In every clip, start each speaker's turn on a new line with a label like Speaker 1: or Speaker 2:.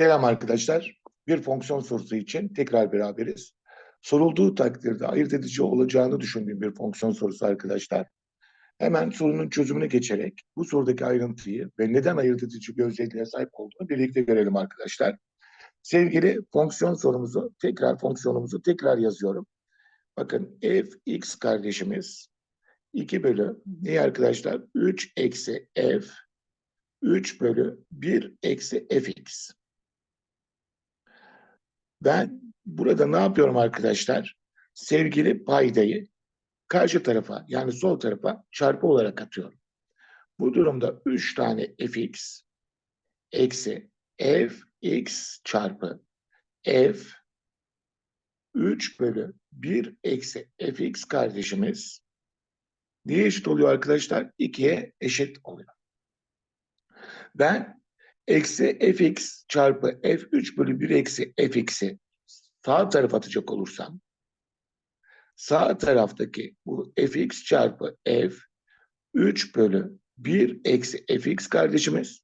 Speaker 1: Selam arkadaşlar. Bir fonksiyon sorusu için tekrar beraberiz. Sorulduğu takdirde ayırt edici olacağını düşündüğüm bir fonksiyon sorusu arkadaşlar. Hemen sorunun çözümüne geçerek bu sorudaki ayrıntıyı ve neden ayırt edici bir özelliğe sahip olduğunu birlikte görelim arkadaşlar. Sevgili fonksiyon sorumuzu tekrar fonksiyonumuzu tekrar yazıyorum. Bakın f(x) kardeşimiz 2 bölü ne arkadaşlar? 3 eksi f 3 bölü 1 eksi fx. Ben burada ne yapıyorum arkadaşlar? Sevgili paydayı karşı tarafa yani sol tarafa çarpı olarak atıyorum. Bu durumda 3 tane fx eksi fx çarpı f 3 bölü 1 eksi fx kardeşimiz neye eşit oluyor arkadaşlar? 2'ye eşit oluyor. Ben eksi fx çarpı f3 bölü 1 eksi fx'i sağ tarafa atacak olursam sağ taraftaki bu fx çarpı f 3 bölü 1 eksi fx kardeşimiz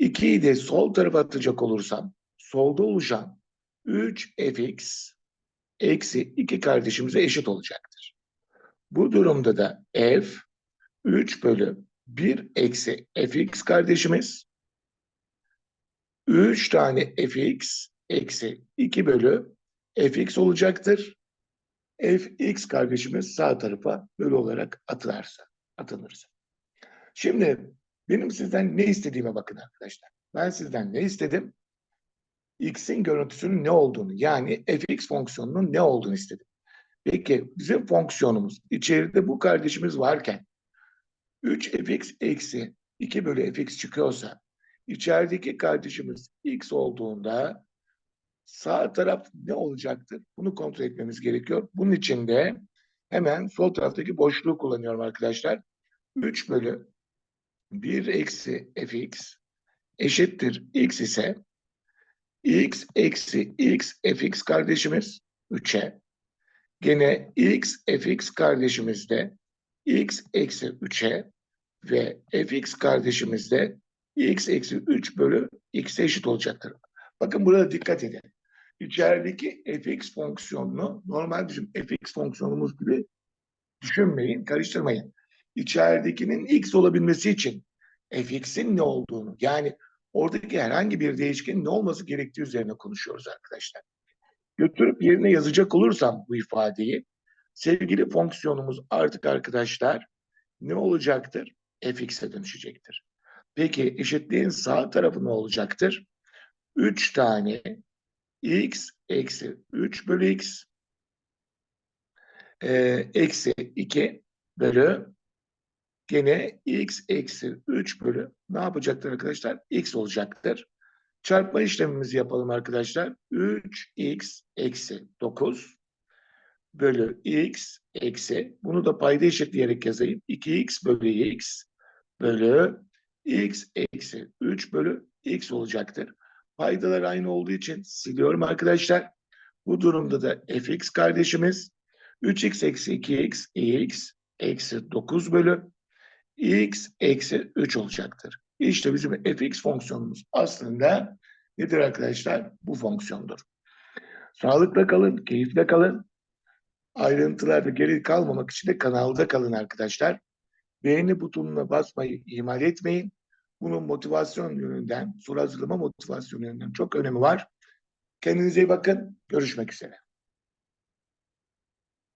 Speaker 1: 2'yi de sol tarafa atacak olursam solda oluşan 3 fx eksi 2 kardeşimize eşit olacaktır. Bu durumda da f 3 bölü 1 eksi fx kardeşimiz 3 tane fx eksi 2 bölü fx olacaktır. fx kardeşimiz sağ tarafa bölü olarak atılırsa, atılırsa. Şimdi benim sizden ne istediğime bakın arkadaşlar. Ben sizden ne istedim? x'in görüntüsünün ne olduğunu yani fx fonksiyonunun ne olduğunu istedim. Peki bizim fonksiyonumuz içeride bu kardeşimiz varken 3fx eksi 2 bölü fx çıkıyorsa içerideki kardeşimiz x olduğunda sağ taraf ne olacaktır? Bunu kontrol etmemiz gerekiyor. Bunun için de hemen sol taraftaki boşluğu kullanıyorum arkadaşlar. 3 bölü 1 eksi fx eşittir x ise x eksi x fx kardeşimiz 3'e gene x fx kardeşimiz de x eksi 3'e ve fx kardeşimiz de x eksi 3 bölü x'e eşit olacaktır. Bakın burada dikkat edin. İçerideki fx fonksiyonunu normal bizim fx fonksiyonumuz gibi düşünmeyin, karıştırmayın. İçeridekinin x olabilmesi için fx'in ne olduğunu yani oradaki herhangi bir değişkenin ne olması gerektiği üzerine konuşuyoruz arkadaşlar. Götürüp yerine yazacak olursam bu ifadeyi sevgili fonksiyonumuz artık arkadaşlar ne olacaktır? fx'e dönüşecektir. Peki eşitliğin sağ tarafı ne olacaktır? 3 tane x eksi 3 bölü x e, eksi 2 bölü gene x eksi 3 bölü ne yapacaktır arkadaşlar? x olacaktır. Çarpma işlemimizi yapalım arkadaşlar. 3x eksi 9 bölü x eksi bunu da payda eşitleyerek yazayım. 2x bölü x bölü x eksi 3 bölü x olacaktır. Paydalar aynı olduğu için siliyorum arkadaşlar. Bu durumda da fx kardeşimiz 3x eksi 2x x eksi 9 bölü x eksi 3 olacaktır. İşte bizim fx fonksiyonumuz aslında nedir arkadaşlar? Bu fonksiyondur. Sağlıkla kalın, keyifle kalın. Ayrıntılarda geri kalmamak için de kanalda kalın arkadaşlar. Beğeni butonuna basmayı ihmal etmeyin. Bunun motivasyon yönünden, soru hazırlama motivasyon yönünden çok önemi var. Kendinize iyi bakın. Görüşmek üzere.